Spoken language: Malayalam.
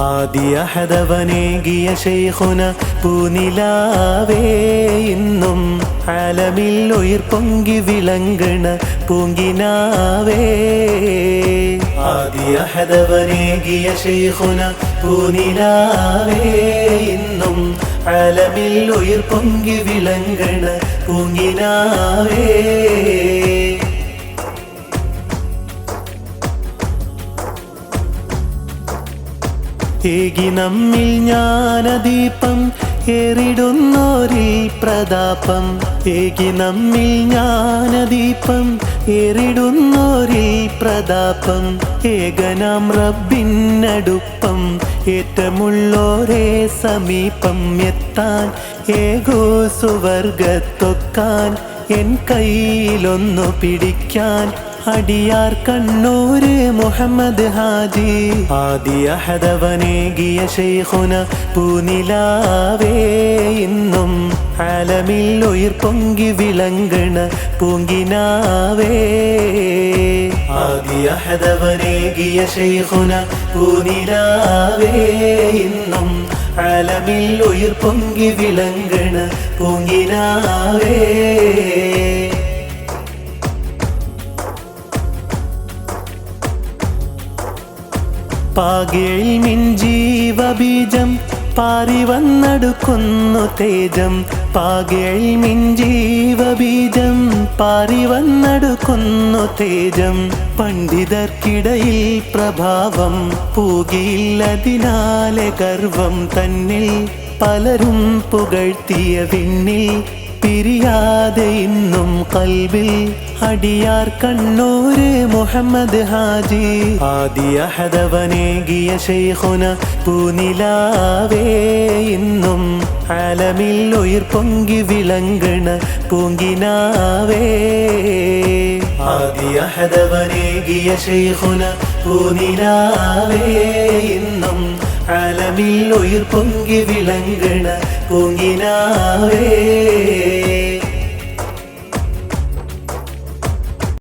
ആദിയഹദവനേകിയ ശൈഖുന പൂനിലാവേ ഇന്നും അലമിൽ ഉയർ പൊങ്കി വിളങ്ങണ പൂങ്കിനാവേ. ആദിയഹദവനേകിയ ശൈഖുന പൂനിലാവേ ഇന്നും അലമിൽ ഉയർ പൊങ്കി വിളങ്ങണ പൂങ്കിനാവേ. ഏകി നമ്മിൽ ജ്ഞാനദീപം ഏറിടുന്നോരിൽ പ്രതാപം. ഏകി നമ്മിൽ ജ്ഞാനദീപം ഏറിടുന്നോരിൽ പ്രതാപം. ഏകനാം റബ്ബിന്നടുപ്പം ഏറ്റമുള്ളോരേ സമീപം എത്താൻ ഏകോ സുവർഗത്തൊക്കാൻ എൻ കയ്യിലൊന്നു പിടിക്കാൻ. അടിയാർ കണ്ണൂര് മുഹമ്മദ് ഹാജി. ആദി അഹദവനേകിയ ശൈഖുന പൂനിലാവേ ഇന്നും ആലമിൽ ഉയർ പൊങ്കി വിളങ്ങണ പൂങ്കിനാവേ. ആദിയഹദവനേകിയ ശൈഖുന പൂനിലാവേ ഇന്നും ആലമിൽ ഉയർ പൊങ്കി വിളങ്ങണ പൂങ്കിനാവേ. പാകേൾ മിൻ ജീവബീജം പാറി വന്നടുക്കുന്നു തേജം. പാകേൾ മിൻ ജീവബീജം പാറി വന്നടുക്കുന്നു തേജം. പണ്ഡിതർക്കിടയിൽ പ്രഭാവം പൂകിയില്ലതിനാലെ ഗർവം തന്നിൽ പലരും പുകഴ്ത്തിയ വിണ്ണിൽ പിരിയാതെ ഇന്നും കൽബിൽ അടിയാർ കണ്ണൂര് മുഹമ്മദ് ഹാജി. ആദിയഹദവനേകിയ ശൈഖുന പൂനിലാവേ. ഇന്നും ആലമിൽ ഉയർ പൊങ്കി വിളങ്ങണ പൂങ്കിനാവേ. ആദിയഹദവനേകിയ ശൈഖുന പൂനിലാവേ. ഇന്നും ആലമിൽ ഉയർ പൊങ്കി വിളങ്ങണ പൂങ്കിനാവേ.